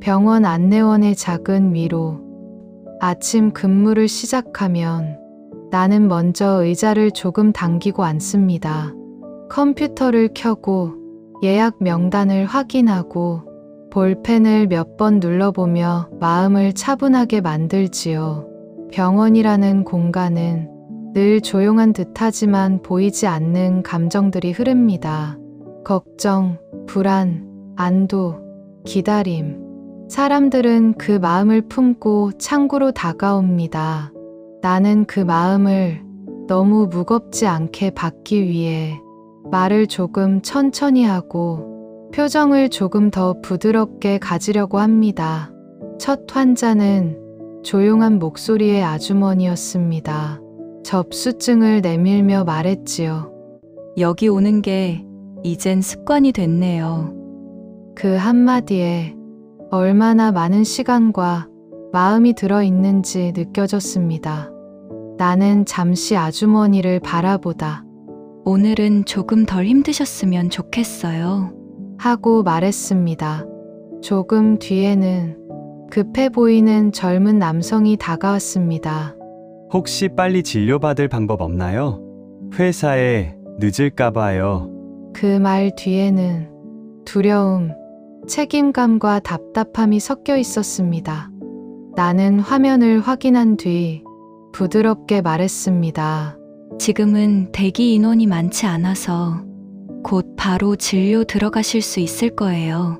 병원 안내원의 작은 위로. 아침 근무를 시작하면 나는 먼저 의자를 조금 당기고 앉습니다. 컴퓨터를 켜고 예약 명단을 확인하고 볼펜을 몇 번 눌러보며 마음을 차분하게 만들지요. 병원이라는 공간은 늘 조용한 듯하지만 보이지 않는 감정들이 흐릅니다. 걱정, 불안, 안도, 기다림. 사람들은 그 마음을 품고 창구로 다가옵니다. 나는 그 마음을 너무 무겁지 않게 받기 위해 말을 조금 천천히 하고 표정을 조금 더 부드럽게 가지려고 합니다. 첫 환자는 조용한 목소리의 아주머니였습니다. 접수증을 내밀며 말했지요. 여기 오는 게 이젠 습관이 됐네요. 그 한마디에 얼마나 많은 시간과 마음이 들어 있는지 느껴졌습니다. 나는 잠시 아주머니를 바라보다 오늘은 조금 덜 힘드셨으면 좋겠어요. 하고 말했습니다. 조금 뒤에는 급해 보이는 젊은 남성이 다가왔습니다. 혹시 빨리 진료받을 방법 없나요? 회사에 늦을까봐요. 그 말 뒤에는 두려움, 책임감과 답답함이 섞여 있었습니다. 나는 화면을 확인한 뒤 부드럽게 말했습니다. 지금은 대기 인원이 많지 않아서 곧 바로 진료 들어가실 수 있을 거예요.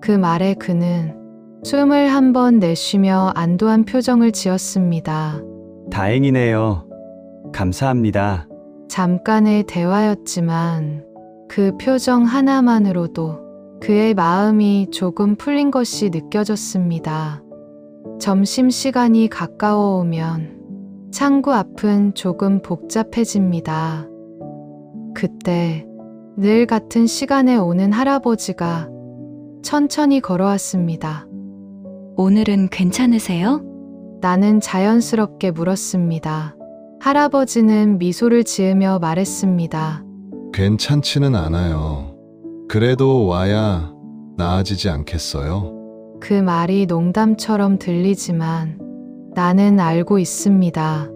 그 말에 그는 숨을 한 번 내쉬며 안도한 표정을 지었습니다. 다행이네요. 감사합니다. 잠깐의 대화였지만 그 표정 하나만으로도 그의 마음이 조금 풀린 것이 느껴졌습니다. 점심시간이 가까워 오면 창구 앞은 조금 복잡해집니다. 그때 늘 같은 시간에 오는 할아버지가 천천히 걸어왔습니다. 오늘은 괜찮으세요? 나는 자연스럽게 물었습니다. 할아버지는 미소를 지으며 말했습니다. 괜찮지는 않아요. 그래도 와야 나아지지 않겠어요? 그 말이 농담처럼 들리지만 나는 알고 있습니다.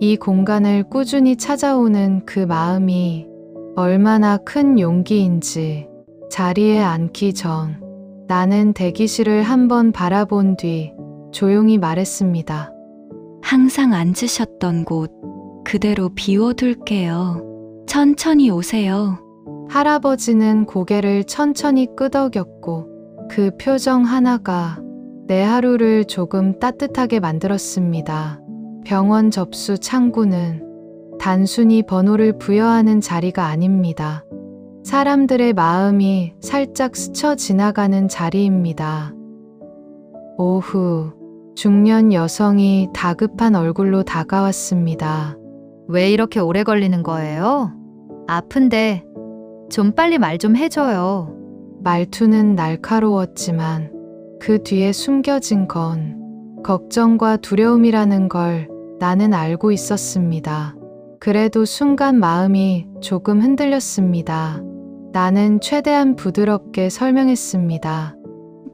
이 공간을 꾸준히 찾아오는 그 마음이 얼마나 큰 용기인지 자리에 앉기 전 나는 대기실을 한번 바라본 뒤 조용히 말했습니다. 항상 앉으셨던 곳 그대로 비워둘게요. 천천히 오세요. 할아버지는 고개를 천천히 끄덕였고 그 표정 하나가 내 하루를 조금 따뜻하게 만들었습니다. 병원 접수 창구는 단순히 번호를 부여하는 자리가 아닙니다. 사람들의 마음이 살짝 스쳐 지나가는 자리입니다. 오후, 중년 여성이 다급한 얼굴로 다가왔습니다. 왜 이렇게 오래 걸리는 거예요? 아픈데 좀 빨리 말 좀 해줘요. 말투는 날카로웠지만 그 뒤에 숨겨진 건 걱정과 두려움이라는 걸 나는 알고 있었습니다. 그래도 순간 마음이 조금 흔들렸습니다. 나는 최대한 부드럽게 설명했습니다.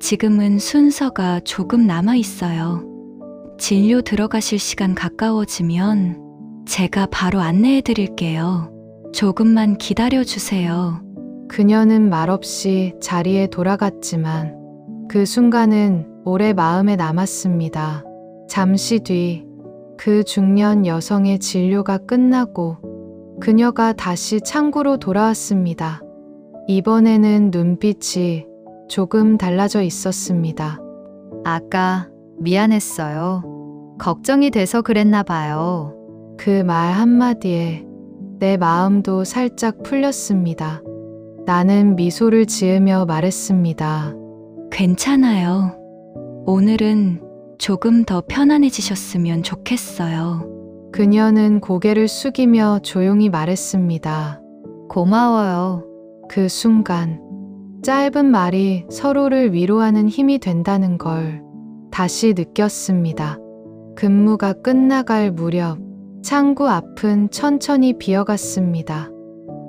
지금은 순서가 조금 남아 있어요. 진료 들어가실 시간 가까워지면 제가 바로 안내해 드릴게요. 조금만 기다려 주세요. 그녀는 말없이 자리에 돌아갔지만 그 순간은 오래 마음에 남았습니다. 잠시 뒤 그 중년 여성의 진료가 끝나고 그녀가 다시 창구로 돌아왔습니다. 이번에는 눈빛이 조금 달라져 있었습니다. 아까 미안했어요. 걱정이 돼서 그랬나 봐요. 그 말 한마디에 내 마음도 살짝 풀렸습니다. 나는 미소를 지으며 말했습니다. 괜찮아요. 오늘은 조금 더 편안해지셨으면 좋겠어요. 그녀는 고개를 숙이며 조용히 말했습니다. 고마워요. 그 순간 짧은 말이 서로를 위로하는 힘이 된다는 걸 다시 느꼈습니다. 근무가 끝나갈 무렵 창구 앞은 천천히 비어갔습니다.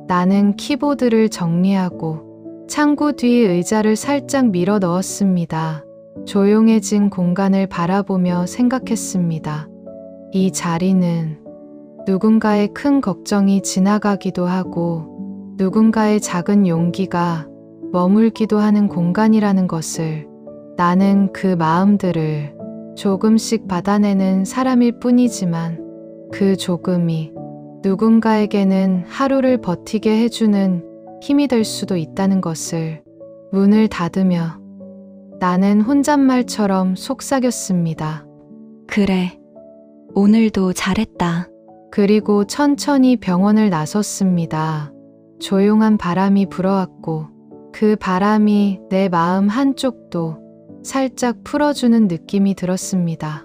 나는 키보드를 정리하고 창구 뒤 의자를 살짝 밀어 넣었습니다. 조용해진 공간을 바라보며 생각했습니다. 이 자리는 누군가의 큰 걱정이 지나가기도 하고 누군가의 작은 용기가 머물기도 하는 공간이라는 것을 나는 그 마음들을 조금씩 받아내는 사람일 뿐이지만 그 조금이 누군가에게는 하루를 버티게 해주는 힘이 될 수도 있다는 것을 문을 닫으며 나는 혼잣말처럼 속삭였습니다. 그래. 오늘도 잘했다. 그리고 천천히 병원을 나섰습니다. 조용한 바람이 불어왔고 그 바람이 내 마음 한쪽도 살짝 풀어주는 느낌이 들었습니다.